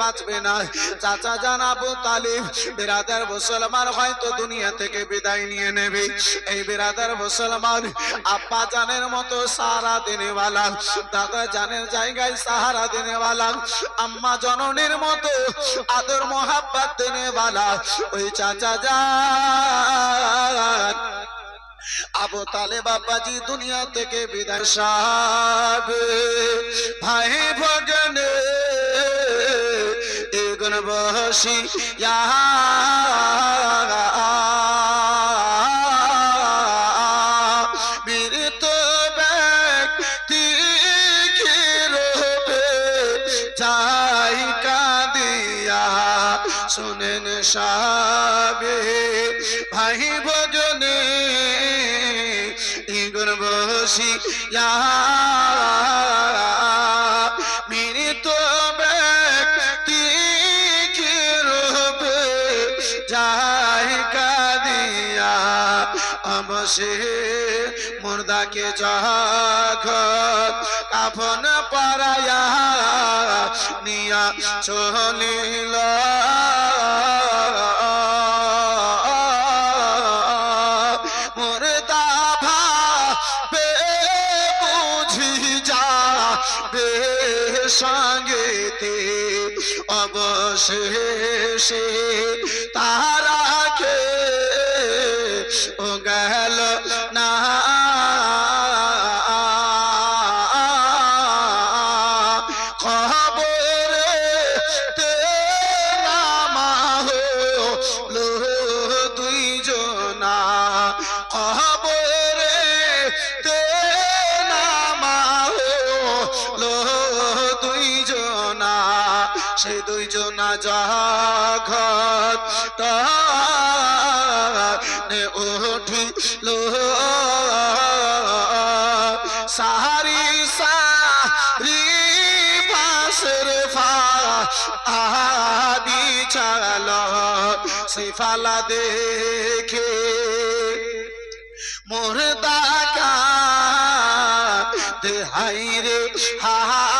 বাঁচবে না। চাচা জান আবু তালিব, বিরাদার মুসলমান হয়তো দুনিয়া থেকে বিদায় নিয়ে নেবে। এই বিরাদার মুসলমান আব্বা জানের মতো সারা দিনে বালা দাদা জানের জায়গায় সাহারা দিনে বালা আম্মা জননীর মতো আদর মোহাব্বত দিনে বালা ওই চাচা যান আবু তালে বাবাজি দুনিয়া থেকে বিদায় সাবে। ভাই ভগনে এগুন বসি বীরত ব্যক্তি রূপে যাই কাঁদিয়া শুনেন সাবে ভাই ভজনে ইগুন বসি মৃত অবশে মুর্দাকে যখন কাফন পারায়া নিয়া চলিল। সঙ্গেতে অবশেষে তারাকে সে দুইজনা জগত। নে উঠিল সাহারি সারি বাসের ফা আদি চাল সিফালা দেখে। মোরদা কা দেহাই রে হায়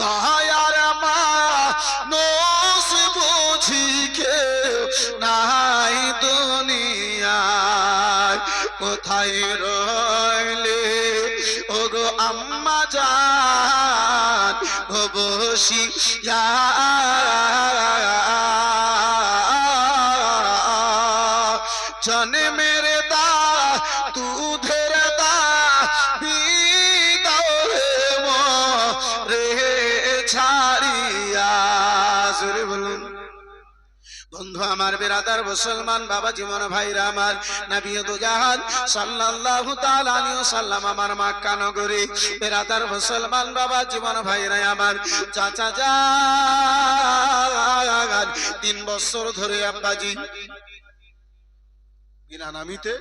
দয়ার মা নোস বুঝি কেউ নাই দুনিয়ায়। কোথায় রইলে? ওগো আম্মা জান ও আমার বেরাদার মুসলমান বাবা জীবন ভাইরা আমার, নবী দুজাহান সাল্লাল্লাহু তাআলা আলাইহি ওয়াসাল্লাম আমার মক্কা নগরী। বেরাদার মুসলমান বাবা জীবন ভাইরা আমার, চাচা যা তিন বছর ধরে আব্বাজি বিনা নামিতে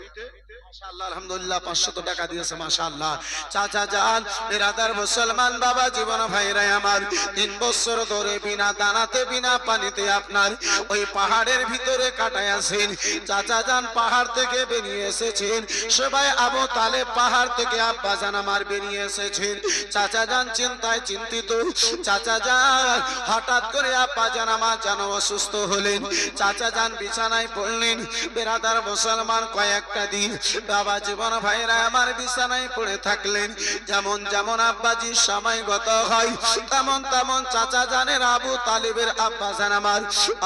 মাশাআল্লাহ, আলহামদুলিল্লাহ 500 টাকা দিয়েছে, মাশাআল্লাহ। চাচা যান, বেরাদার মুসলমান বাবা, জীবন ভাইরা আমার। তিন বছর ধরে বিনা দানাতে, বিনা পানিতে আপনার ওই পাহাড়ের ভিতরে কাটায় আছেন। চাচা যান, পাহাড় থেকে বেরিয়ে এসেছেন। সবাই আবু তালে বেরিয়ে এসেছেন। চাচা চিন্তায় চিন্তিত। চাচা যান, হঠাৎ করে আব্বা জান আমার যেন অসুস্থ হলেন। চাচা যান, বিছানায় পড়লেন। বেরাদার মুসলমান কয়েকটা দিন। বাবা জীবন ভাইরা আমার বিছানায় পড়ে থাকলেন। যেমন যেমন আব্বাজির সময় গত হয়, তেমন তেমন চাচা জানের আবু তালিবের আব্বা জান আমার।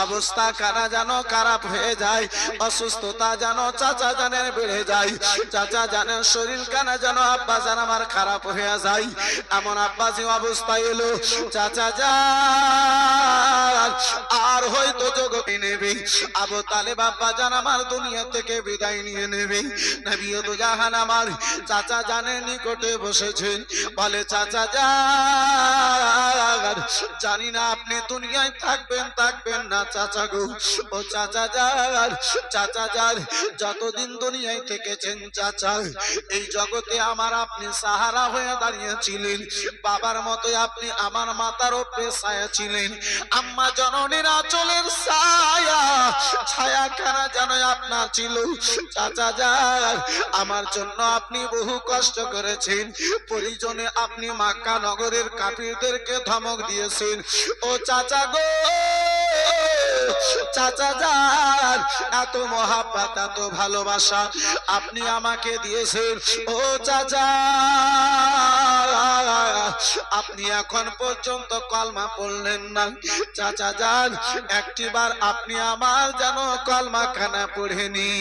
অবস্থা কারা যেন খারাপ হয়ে যায়, অসুস্থতা যেন চাচা জানের বেড়ে যায়। চাচা জানের শরীর কানা যেন আব্বা জান আমার খারাপ হয়ে যায়। এমন আব্বাজি অবস্থা এলো, চাচা যান, আর হয়তো জগতে নেবে আবু তালেব আব্বা জান আমার দুনিয়া থেকে বিদায় নিয়ে নেবে। জাহান আমার চাচা জানের নিকটে বসেছেন। বলে, চাচা যান। জানি না আপনি দুনিয়ায় থাকবেন থাকবেন না চাচা গো। ও চাচা যান চাচা যান, যতদিন দুনিয়ায় থেকেছেন চাচা, এই জগতে আমার আপনি সাহারা হয়ে দাঁড়িয়েছিলেন। বাবার মতো আপনি আমার মাতার ওপরে ছায়া ছিলেন। আম্মা জননীর আঁচলের ছায়া ছায়া কারা যেন আপনার ছিল। চাচা যান আমার জন্য আপনি বহু কষ্ট করেছেন। পরিজনে আপনি মাক্কা নগরের কাপিরদেরকে ধমক দিয়েছেন। ও চাচা গো! চাচা যান, এত এত ভালোবাসা আপনি আমাকে দিয়েছেন। ও চাচা, আপনি এখন পর্যন্ত কলমা পড়লেন না। চাচা যান একটিবার আপনি আমার যেন কলমা খানা পড়েনি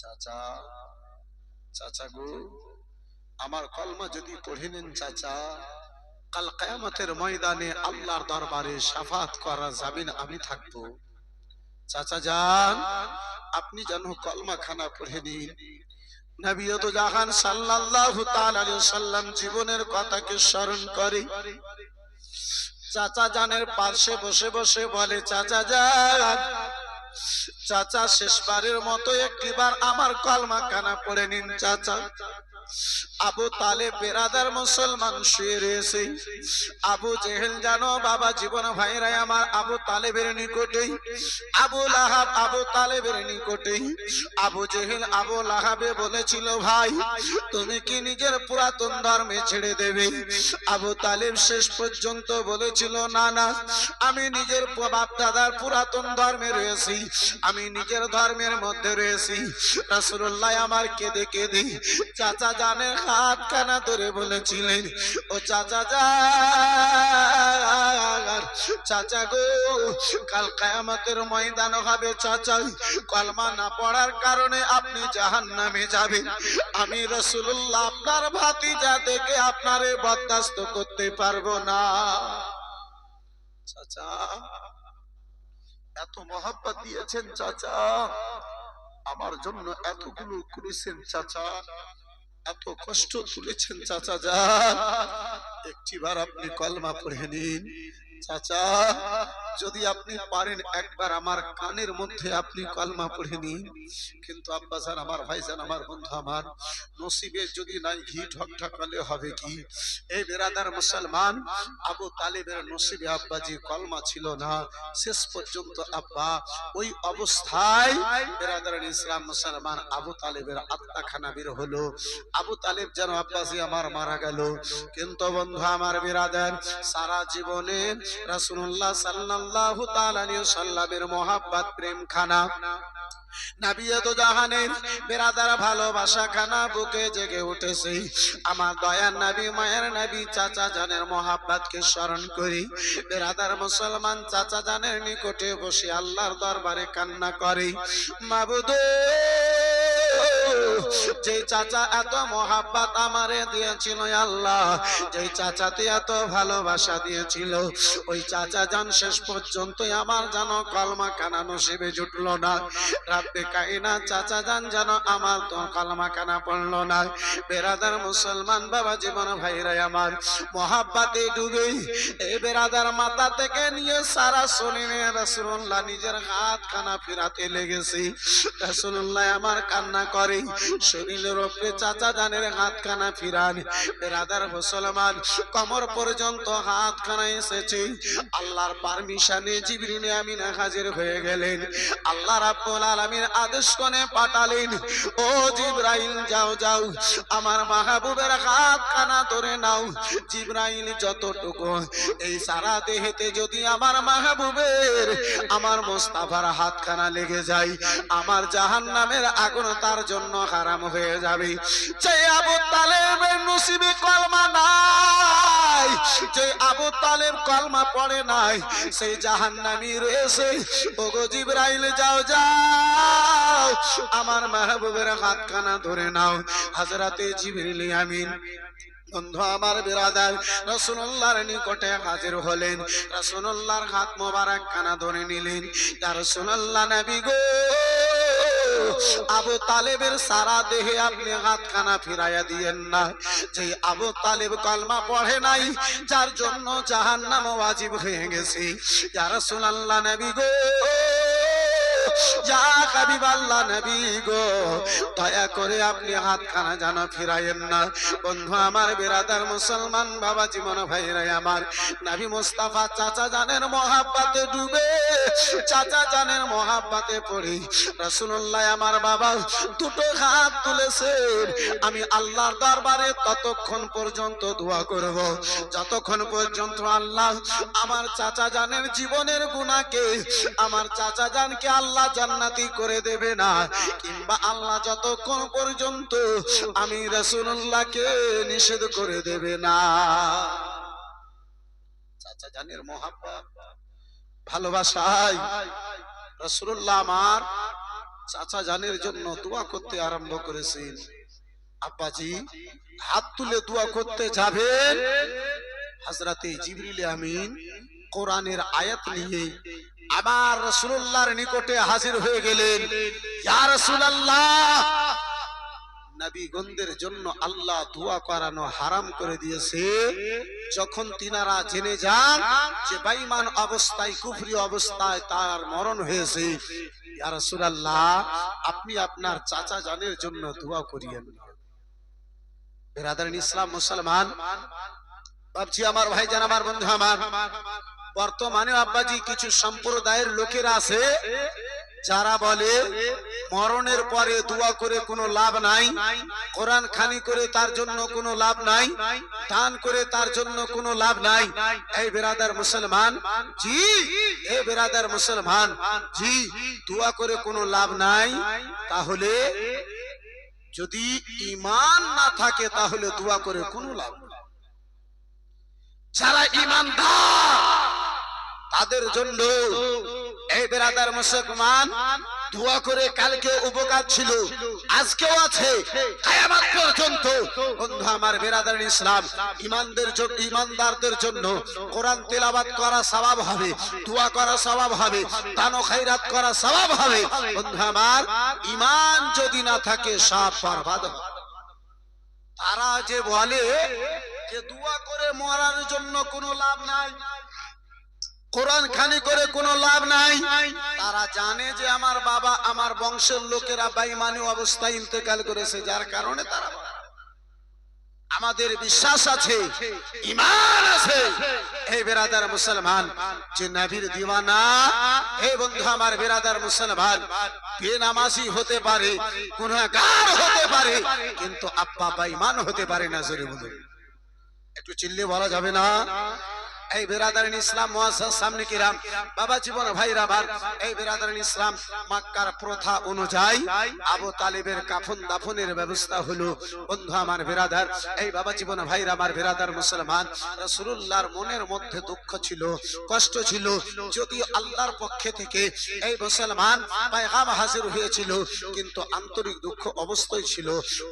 চাচা চাচা গো, আমার কলমা যদি পড়ে নেন, চাচা কাল কায়ামতের ময়দানে আল্লাহর দরবারে সাফাত করা যাবেন, আমি থাকব। চাচা যান, আপনি যেন কলমা খানা পড়ে নিন। নবিয়ত জাহান সাল্লাল্লাহু তাআলা সাল্লাম জীবনের কথাকে স্মরণ করে। চাচা জানের পাশে বসে বসে বলে, চাচা যান, চাচা শেষবারের মতো একটিবার আমার কলমা কানা পড়ে নিন, চাচা। আবু তালে বেরাদার মুসলমান শুয়ে রয়েছে। আবু জেহেল জানো, বাবা জীবন ভাইরাই আমার আবু তালেবের নিকটেই। আবু লাহাব আবু তালেবের নিকটেই। আবু জেহেল আবু লাহাবে বলেছিল, ভাই, তুমি কি নিজের পুরাতন ধর্মে ছেড়ে দেবে? আবু তালেব শেষ পর্যন্ত বলেছিল, না না, আমি নিজের বাপ দাদার পুরাতন ধর্মে রয়েছি। আমি নিজের ধর্মের মধ্যে রয়েছি। রাসূলুল্লাহ আমার কেঁদে কেঁদে চাচা জানের হাত কানা ধরে বলেছিলেন, ও চাচা যান, চাচা গো, কাল কায়ামতের ময়দান হবে চাচা, কলমা না পড়ার কারণে আপনি জাহান্নামে যাবেন। আমি রসুল্লাহ আপনার ভাতিজা থেকে আপনারে বরদাস্ত করতে পারব না। চাচা, এত মহাব্বত দিয়েছেন চাচা, আমার জন্য এতগুলো করেছেন চাচা। এত কষ্ট তুলেছেন চাচা যা একটিবার আপনি কলমা পড়ে নিন। চাচা, যদি আপনি পারেন একবার আমার কানের মধ্যে আপনি কলমা পড়ে নিন। কিন্তু আব্বাসান আমার ভাইজান আমার বন্ধু আমার, নসিবে যদি নাই ঘি ঠকঠকালে হবে কি? এই বেরাদার মুসলমান, আবু তালেবের নসিবে আব্বাজি কলমা ছিল না। শেষ পর্যন্ত আব্বা ওই অবস্থায় বেরাদার ইসলাম মুসলমান আবু তালেবের আত্মাখানা বের হলো। আবু তালেব যেন আব্বাসি আমার মারা গেল। কিন্তু বন্ধু আমার বিরাদার, সারা জীবনে রাসূলুল্লাহ সাল্লাল্লাহু তাআলা আলাইহি সাল্লামের প্রেম খানা জাহানের বেরাদার ভালোবাসা খানা বুকে জেগে উঠেছে। আমার দয়ার নবী, মায়ের নবী, চাচা জানের মোহাব্বতকে স্মরণ করি। বেরাদার মুসলমান, চাচা জানের নিকটে বসে আল্লাহর দরবারে কান্না করে। মাবুদ যে চাচা এত মহাব্বাত আমারে দিয়েছিল আল্লাহ, যে চাচাতে এত ভালোবাসা দিয়েছিল, ওই চাচা যান শেষ পর্যন্ত আমার যেন কলমা কানা নসিবে জুটলো না। রাব্বে কাইনা চাচা যান যেন আমার তো কলমা কানা পড়ল না। বেরাদার মুসলমান বাবা জীবন ভাইরা আমার, মহাব্বাতে ডুবে এই বেরাদার মাথা থেকে নিয়ে সারা শরীরে রাসূলুল্লাহ নিজের হাত খানা ফিরাতে লেগেছে। রাসূলুল্লাহ আমার কান্না করে শরীরের উপরে চাচা জানের হাত খানা ফিরান। বেরাদার মুসলমান, কমর পর্যন্ত হাত খানা এসেছে। আল্লাহর পারমিশনে জিবরিল আমিন হাজির হয়ে গেলেন। আল্লাহ রাব্বুল আলামিন আদেশ করে পাঠালেন, ও জিবরাইল, যাও যাও, আমার মাহবুবের হাত খানা ধরে নাও। জিবরাইল, যতটুকু এই সারা দেহেতে যদি আমার মাহবুবের, আমার মোস্তাফার হাতখানা লেগে যায়, আমার জাহান্নামের আগুন তার জন্য হারাম হয়ে যাবে। যে আবু তালেবের নসিবে কলমা নাই। যে আবু তালেব কলমা পড়ে নাই। সেই জাহান্নামি রয়েছে। ওগো জিবরাইল, যাও যাও। আমার মাহবুবের হাতখানা ধরে নাও। হাজরাতে জিবরিল আমিন। বন্ধু আমার বিরাদার রসুল্লাহর নিকটে হাজির হলেন। রসুল্লাহর হাত মোবারক কানা ধরে নিলেন। তার রসুল্লাহ নবী গো। আবু তালেবের সারা দেহে আপনি হাত খানা ফিরাইয়া দিয়েন না। যে আবু তালেব কালমা পড়ে নাই, যার জন্য জাহান্নাম ওয়াজিব হয়ে গেছে। যারা সুনাল্লা নবী গো! যা হাবিব আল্লাহ নবী গো, দয়া করে আপনি হাত খানা জানা ফিরাইয়েন না। বন্ধু, আমার বিরাদার মুসলমান বাবা জীবন ভাইরাই আমার, নবী মুস্তাফা চাচা জানের মহাব্বাতে ডুবে, চাচা জানের মহাব্বাতে পড়ে। রাসূলুল্লাহ আমার বাবা দুটো হাত তুলেছেন। আমি আল্লাহর দরবারে ততক্ষণ পর্যন্ত দোয়া করব। যতক্ষণ পর্যন্ত আল্লাহ আমার চাচা জানের জীবনের গুণাকে আমার চাচা জানকে আল্লাহ জান্নাতি করে দেবে না, কিংবা আল্লাহ যতক্ষণ পর্যন্ত আমি রাসূলুল্লাহকে নিষেধ করে দেবে না। চাচা জানের মহাব্বত, ভালোবাসায় রাসূলুল্লাহ আমার চাচা জানের জন্য দোয়া করতে আরম্ভ করেছেন। আব্বাজি, হাত তুলে দোয়া করতে যাবেন। হযরতে জিবরিল আমিন কোরআনের আয়াত নিয়ে আমার রসুল্লাহর নিকটে হাজির হয়ে গেলেন। নবীগণদের জন্য আল্লাহ দোয়া করানো হারাম করে দিয়েছে। যখন তিনারা জেনে যান যে বাইমান অবস্থায়, কুফরি অবস্থায় তার মরণ হয়েছে, ইয়া আপনি আপনার চাচা জানের জন্য দোয়া করিয়েন। ইসলাম মুসলমান ভাবছি আমার ভাইজান, আমার বন্ধু আমার। বর্তমানে আব্বাজি কিছু সম্প্রদায়ের লোকেরা আছে, যারা বলে, মরণের পরে দোয়া করে কোনো লাভ নাই, কোরআন খানি করে তার জন্য কোনো লাভ নাই, দান করে তার জন্য কোনো লাভ নাই। এই বেরাদার মুসলমান, জি, এই বেরাদার মুসলমান, জি, দোয়া করে কোনো লাভ নাই। তাহলে যদি ইমান না থাকে, তাহলে দোয়া করে কোনো লাভ নাই। যারা ইমানদার তাদের জন্য। এই বেরাদার মুসলমান, দোয়া করে কালকে উপকার ছিল। আজকেও আছে। কায়ামাত পর্যন্ত। বন্ধু, আমার বেরাদার ইসলাম, ইমানদের জন্য ইমানদারদের জন্য কোরআন তেলাবাত করা সওয়াব হবে, দোয়া করা সওয়াব হবে, দান ও খায়রাত করা সওয়াব হবে। বন্ধু, আমার ইমান যদি না থাকে, সব বরবাদ তারা যে বলে যে দোয়া করে মরার জন্য কোনো লাভ নাই কোরআন খানি করে কোনো লাভ নাই। তারা জানে যে আমার বাবা আমার বংশের লোকেরা বাইমানি অবস্থায় ইন্তেকাল করেছে, যার কারণে তারা আমাদের বিশ্বাস আছে ইমান আছে। এই বেরাদার মুসলমান, যে নবীর দিওয়ানা, হে বন্ধু আমার বেরাদার মুসলমান, বেনামাজি হতে পারে, গুনাহগার হতে পারে, কিন্তু আব্বা বাইমান হতে পারে না, জোরে বলুন। একটু চিল্লে বলা যাবে না? এই বেরাদারিন ইসলাম মুআসাস সামনে কিরাম বাবা জীবন ভাইরা ভার এই বেরাদারিন ইসলাম মাক্কার প্রথা অনুযায়ী আবু তালিবের কাফন দাফনের ব্যবস্থা হলো। বন্ধু আমার বেরাদার, এই বাবা জীবন ভাইরা আমার বেরাদার মুসলমান, রাসূলুল্লাহর মনের মধ্যে দুঃখ ছিল, কষ্ট ছিল। যদিও আল্লাহর পক্ষে থেকে এই মুসলমান পায়গাম হাজির হয়েছিল, কিন্তু আন্তরিক দুঃখ অবশ্যই ছিল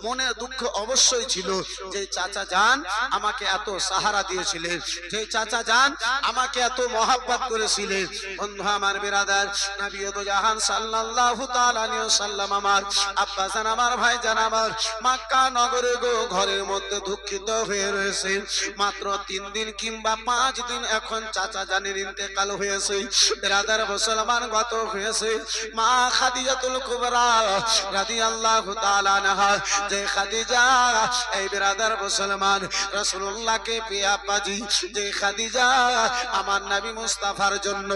মনে দুঃখ অবশ্যই ছিল। যে চাচা যান আমাকে এত সাহারা দিয়েছিলেন, যে চাচা যান, আমাকে এত মহাব্বত করেছিলেন। বন্ধু আমার বিরাদার নবী তো জাহান সাল্লাল্লাহু তাআলা আলাইহি সাল্লাম আমার, আব্বা জান আমার, ভাই জান আমার, মক্কা নগরে গো, ঘরের মধ্যে দুঃখিত হয়ে রয়েছে মাত্র তিন দিন কিংবা পাঁচ দিন এখন চাচা জানের ইন্তেকাল হয়েছে। বিরাদার মুসলমান গত হয়েছে। মা খাদিজাতুল কুবরা রাদিয়াল্লাহু তাআলা আনহা, যে খাদিজা, এই বিরাদার মুসলমান, রাসূলুল্লাহকে পেয়ে আব্বাজি, যে খাদিজা আমার নাবি মুস্তাফার জন্য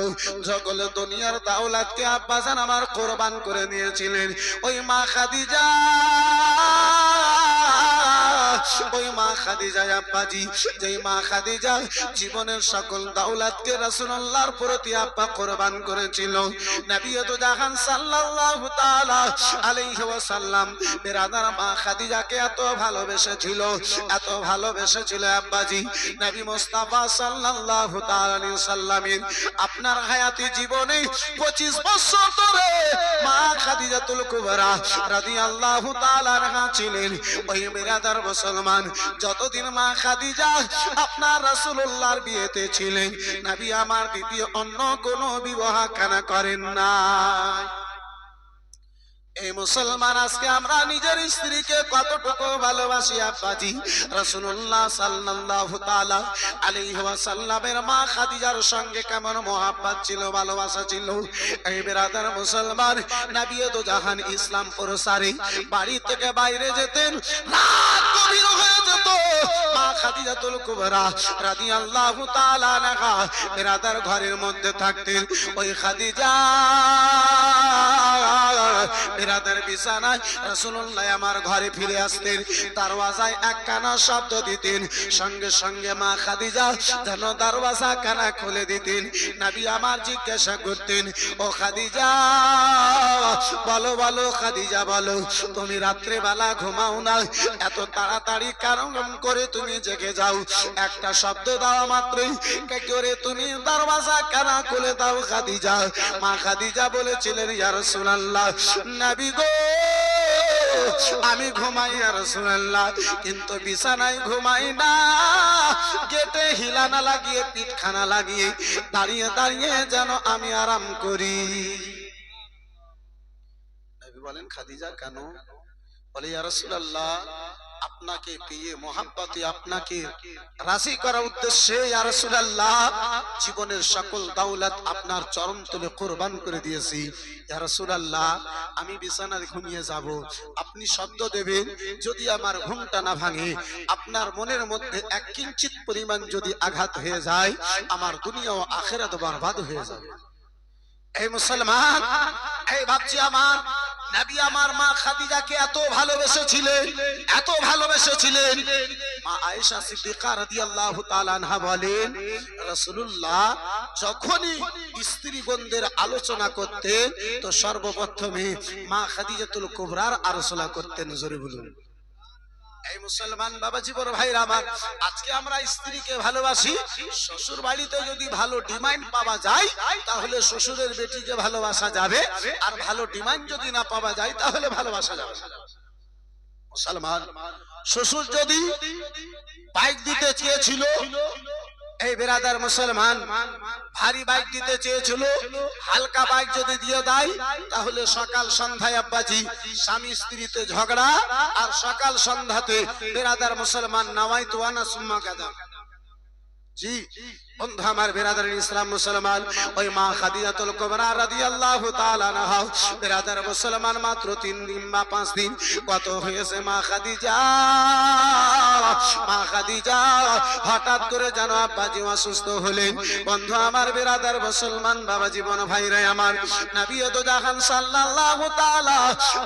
সকল দুনিয়ার দাওলাতকে আব্বাসান আমার কোরবান করে নিয়েছিলেন, ওই মা খাদিজা খাদিজা আব্বাজি, যেই মা খাদিজা জীবনের সকল প্রতি আব্বা কোরবান করেছিল। জাহান বিরাদার মা খাদিজাকে এত ভালোবেসেছিল এত ভালোবেসেছিল আব্বাজি। নবী ওয়াসাল্লামের আপনার হায়াতি জীবনে 25 বছর ধরে মা খাদিজাতুল কুবরা রাদিয়াল্লাহু তাআলা ছিলেন। ওই বিরাদার মুসলমান যতদিন মা খাদিজা আপনার রাসূলুল্লাহর বিয়েতে ছিলেন, নবী আমার দ্বিতীয় অন্য কোনো বিবাহ কানা করেন না এই মুসলমান আজকে আমরা নিজের স্ত্রীকে কতটুকু ভালোবাসি, আব্বাজি? রাসূলুল্লাহ সাল্লাল্লাহু তাআলা আলাইহি ওয়াসাল্লামের মা খাদিজার সঙ্গে কেমন মোহাব্বত ছিল, ভালোবাসা ছিল? এই বেরাদার মুসলমান নবী তো জাহান ইসলাম প্রসারে বাড়ি থেকে বাইরে যেতেন, রাত গভীর হয়ে যেত। মা খাদিজাতুল কুবরা রাদিয়াল্লাহু তাআলা ঘরের মধ্যে থাকতেন। ওই খাদিজা বিরাদার বিছানায় রাসূলুল্লাহ আমার ঘরে ফিরে আসতেন। দরওয়াজায় এক কানা শব্দ দিতেন। সঙ্গে সঙ্গে মা খাদিজা যেন দরওয়াজা কানা খুলে দিতেন। নবী আমার জিজ্ঞাসা করতেন, ও খাদিজা, বলো বলো, খাদিজা, বলো, তুমি রাত্রে বেলা ঘুমাও না? এত তাড়াতাড়ি কারণ করে তুমি জেগে যাও। একটা শব্দ দাও মাত্রই করে তুমি দরওয়াজা কানা খুলে দাও খাদিজা। মা খাদিজা বলেছিলেন, ইয়া রাসূলুল্লাহ আমি ঘুমাই আর রাসূলুল্লাহ, কিন্তু বিছানায় ঘুমাই না। গেটে হিলানা লাগিয়ে, পিঠখানা লাগিয়ে, দাঁড়িয়ে দাঁড়িয়ে যেন আমি আরাম করি। বলেন, খাদিজা কেন? বলে, ইয়া রাসূলুল্লাহ আপনাকে পেয়ে মোহাব্বতে আপনাকে রাজি করার উদ্দেশ্যে, ইয়া রাসূলুল্লাহ, জীবনের সকল দৌলত আপনার চরণ তুলে কোরবান করে দিয়েছি। ইয়া রাসূলুল্লাহ, আমি বিছানায় ঘুমিয়ে যাব। আপনি শব্দ দেবেন, যদি আমার ঘুমটা না ভাঙে, আপনার মনের মধ্যে এক কিঞ্চিত পরিমাণ যদি আঘাত হয়ে যায়, আমার দুনিয়া ও আখেরাত বরবাদ হয়ে যাবে। এই মুসলমান এই ভাবছি আমার নবী আমার মা খাদিজাকে এত ভালোবেসেছিলেন এত ভালোবেসেছিলেন। মা আয়েশা সিদ্দিকা রাদিয়াল্লাহু তাআলা আনহা বলেন, রাসূলুল্লাহ, যখনই বন্ধের আলোচনা করতেন, তো সর্বপ্রথমে মা খাদিজাতুল কুবরার আলোচনা করতেন, জোরে বলুন। এই মুসলমান বাবাজি, বড় ভাই আমার, আজকে আমরা স্ত্রীকে ভালোবাসি, শ্বশুর বাড়িতে যদি ভালো ডিমান্ড পাওয়া যায়, তাহলে শ্বশুরের বেটিকে ভালোবাসা যাবে, আর ভালো ডিমান্ড যদি না পাওয়া যায়, তাহলে ভালোবাসা যাবে। মুসলমান, শ্বশুর যদি বাইক দিতে চেয়েছিল এই বেরাদার মুসলমান, ভারী বাইক দিতে চেয়েছিল, হালকা বাইক যদি দিয়ে দেয়, তাহলে সকাল সন্ধ্যায় আব্বাজি, স্বামী স্ত্রীতে ঝগড়া, আর সকাল সন্ধ্যাতে বেরাদার মুসলমান নাওয়াই তোয়ানা সুম্মা গাদা জি বন্ধু আমার বেরাদার ইসলাম মুসলমান, ওই মা খাদিজাতুল কুবরা রাদিয়াল্লাহু তাআলা আনহা বেরাদার মুসলমান মাত্র তিন দিন বা পাঁচ দিন। কত হয়েছে মা খাদিজা? মা খাদিজা, হঠাৎ করে যেন আব্বাজি অসুস্থ হলেন। বন্ধু আমার বেরাদার মুসলমান বাবা জীবন ভাইরা আমার, নবী তো জাহান সাল্লাল্লাহু তাআলা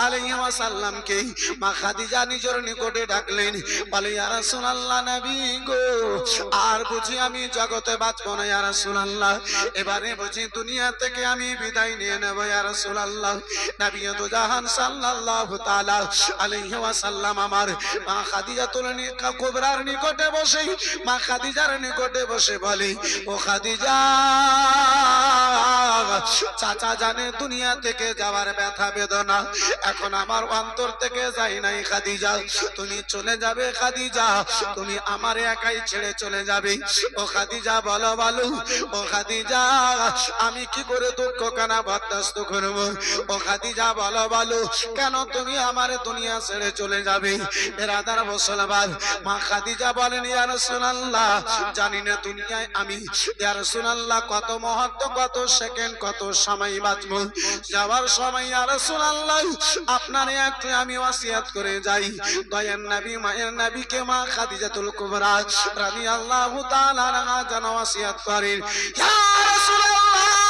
আলাইহি ওয়াসাল্লামকে মা খাদিজা নিজের নিকটে ডাকলেন। বলে, ইয়া রাসূলুল্লাহ নবী গো, আর বুঝি আমি জগতে ইয়া রাসূলুল্লাহ। এবারে বুঝি দুনিয়া থেকে আমি বিদায় নিয়ে নেব, ইয়া রাসূলুল্লাহ। নবী তো সাল্লাল্লাহু তাআলা আলাইহি ওয়াসাল্লাম আমার মা খাদিজাতুল কুবরার নিকটে বসে মা খাদিজার নিকটে বসে বলে, ও খাদিজা চাচা জানে দুনিয়া থেকে যাওয়ার ব্যথা বেদনা। এখন আমার অন্তর থেকে যাই নাই খাদিজা। তুমি চলে যাবে খাদিজা। তুমি আমার একাই ছেড়ে চলে যাবে। ও খাদিজা, বলো বলো, ও খাদিজা, আমি কি করে দুঃখ কানা বরদাস্ত করব? ও খাদিজা, বলো বলো, কেন তুমি আমার দুনিয়া ছেড়ে চলে যাবে? রাধার মুসলমান, মা খাদিজা বলেন, ইয়া রাসূলুল্লাহ, জানি না দুনিয়ায় আমি। ইয়া রাসূলুল্লাহ, কত মুহূর্ত কত সেকেন্ড কত সময় বাঁচবো? যাওয়ার সময় আর সুনাল্লাহ আপনার একটু আমি ওয়াসিয়াত করে যাই। দয়ার নবী, মায়ের নবীকে মা খাদিজাতুল কুবরা রাদিয়াল্লাহু তাআলা যেন ওয়াসিয়াত করেন। ইয়া রাসূলুল্লাহ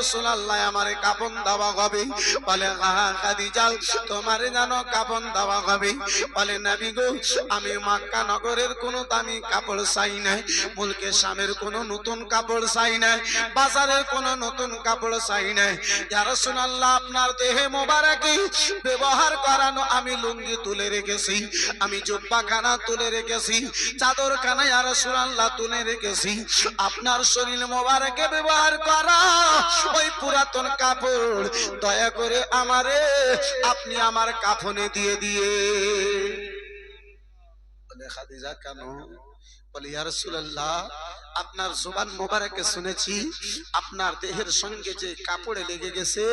আর রাসূলুল্লাহ কাপন দেওয়া হবে। বলে খাদিজা, তোমারে জানো কাপন দেওয়া হবে। বলে, নবী গো, আমি মক্কা নগরের কোন দামি কাপড় চাই না মুলকে শামের কোন নতুন কাপড় চাই না বাজারের কোন নতুন কাপড় চাই না ইয়া রাসূলুল্লাহ, আপনার দেহে মোবারকে ব্যবহার করানো আমি লুঙ্গি তুলে রেখেছি, আমি জুব্বা খানা তুলে রেখেছি চাদর খানা ইয়া রাসূলুল্লাহ তুলে রেখেছি। আপনার শরীর মোবারকে ব্যবহার করা ওই পুরাতন কাপড়। দয়া করে আমারে, আপনি আমার কাফনে দিয়ে দিয়ে। বলে, খাদিজা, কেন? বলে, ইয়া রাসূলুল্লাহ আপনার জোবান মোবারকে শুনেছি, আপনার দেহের সঙ্গে যে কাপড়ে লেগে গেছে,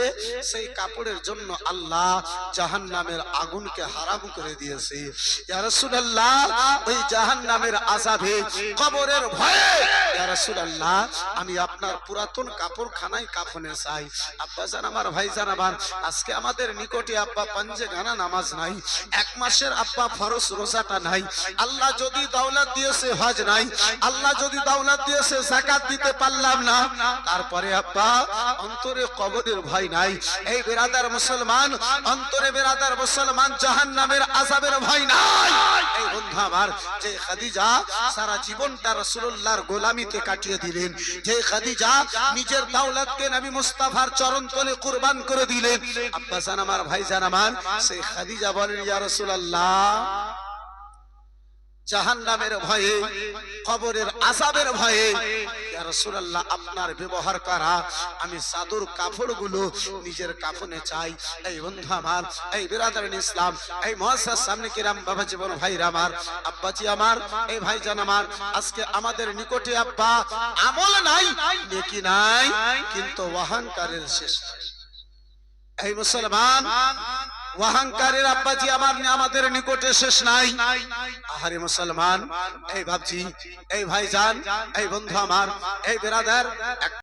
সেই কাপড়ের জন্য আল্লাহ জাহান নামের আগুনকে হারাম করে দিয়েছে। ওই জাহান নামের কবরের ভয়ে আমি আপনার পুরাতন কাপড় খানায় কাফনে চাই। আব্বা জান, আমার ভাই জান, আমার আজকে আমাদের নিকটে আব্বা পাঞ্জে গানা নামাজ নাই, এক মাসের আব্বা ফরজ রোজাটা নাই। আল্লাহ যদি দাওলাত দিয়েছে হজ নাই, আল্লাহ যদি দাওলাত দিয়েছে যাকাত দিতে পারলাম না। তারপরে আব্বা, অন্তরে কবরের ভয় নাই। এই বেরাদার মুসলমান, অন্তরে বেরাদার মুসলমান ভয় নাই। এই বন্ধু আমার, যে খাদিজা সারা জীবনটা গোলামিতে কাটিয়ে দিলেন, যে খাদিজা নিজের দাওলাতকে নবী মুস্তাফার চরণ তলে কুরবান করে দিলেন। আব্বা জান আমার, ভাই জান আমার, সেই খাদিজা বলেন, ইয়া রাসূলুল্লাহ জাহান্নামের ভয়ে, কবরের আযাবের ভয়ে রাসূলুল্লাহ, আপনার ব্যবহার করা, আমি চাদর কাপড়গুলো নিজের কাফনে চাই। এই বন্ধু আমার, এই বিরাদারিন ইসলাম, এই মহাসার সামনে কিরাম বাবা জীবন ভাইরা আমার, আব্বাজি আমার, এই ভাইজান আমার, আজকে আমাদের নিকটে আব্বা, আমল নাই, নেকি নাই, কিন্তু অহংকারের শেষ এই মুসলমান অহংকারের আব্বাজি আমার আমাদের নিকটে শেষ নাই। আহারে মুসলমান, এই ভাবছি এই ভাইজান, এই বন্ধু আমার, এই বেরাদার